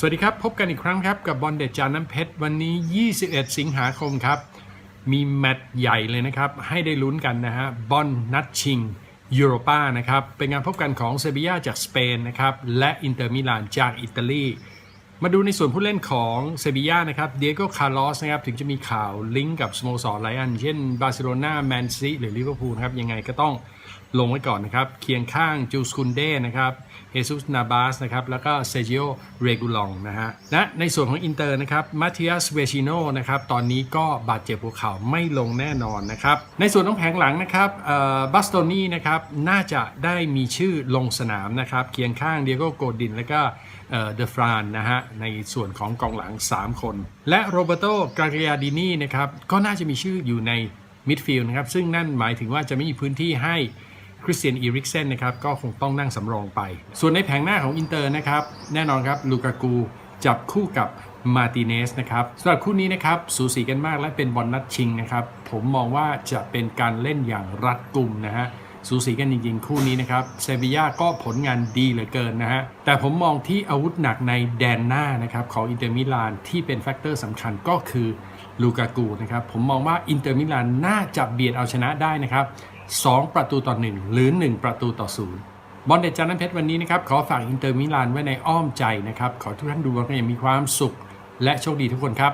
สวัสดีครับ พบกันอีกครั้งครับ กับบอลเด็ดจานน้ำเพชร วันนี้ 21 สิงหาคมครับ มีแมตช์ใหญ่เลยนะครับ ให้ได้ลุ้นกันนะฮะบอลนัดชิงยูโรปานะครับ เป็นงานพบกันของเซบียาจากสเปนนะครับ และอินเตอร์มิลานจากอิตาลี มาดูในส่วนผู้เล่นของเซบีย่านะครับเดียโกคาร์ลอสนะครับถึงจะมีข่าวลิงก์กับสโมสรหลายอันเช่นบาร์เซโลนาแมนซีหรือลิเวอร์พูลครับยังไงก็ต้องลงไว้ก่อนนะครับ เคียงข้างจูสคุนเด้นะครับเฮซุสนาบาสนะครับแล้วก็เซจิโอเรกูลองนะฮะและในส่วนของอินเตอร์นะครับมาติอัสเวชิโนนะครับตอนนี้ก็บาดเจ็บหัวเข่าไม่ลงแน่นอนนะครับในส่วนของแผงหลังนะครับบัสโตนี่นะครับน่าจะได้มีชื่อลงสนามนะครับเคียงข้างเดียโกโกดิน แล้วก็ เดฟรานนะฮะในส่วนของกองหลัง 3 คน และโรเบโตกาเกยดินีนะครับก็น่าจะมีชื่ออยู่ในมิดฟิลด์นะครับซึ่งนั่นหมายถึงว่าจะไม่มีพื้นที่ให้คริสเตียนอีริกเซนนะครับก็คงต้องนั่งสำรองไป ส่วนในแผงหน้าของอินเตอร์นะครับแน่นอนครับลูกากูจับคู่กับมาติเนสนะครับสำหรับคู่นี้นะครับสูสีกันมากและเป็นบอลนัดชิงนะครับผมมองว่าจะเป็นการเล่นอย่างรัดกุมนะฮะ สูสีกันจริงๆ คู่นี้นะครับเซบียาก็ผลงานดีเหลือเกินนะฮะ แต่ผมมองที่อาวุธหนักในแดนหน้านะครับของอินเตอร์มิลานที่เป็นแฟกเตอร์สำคัญก็คือลูกากูนะครับ ผมมองว่าอินเตอร์มิลานน่าจะเบียดเอาชนะได้นะครับ 2 ประตูต่อ 1 หรือ 1 ประตูต่อ 0บอลเด็ดจานน้ำเพชรวันนี้นะครับ ขอฝากอินเตอร์มิลานไว้ในอ้อมใจนะครับ ขอทุกท่านดูบอลกันอย่างมีความสุข และโชคดีทุกคนครับ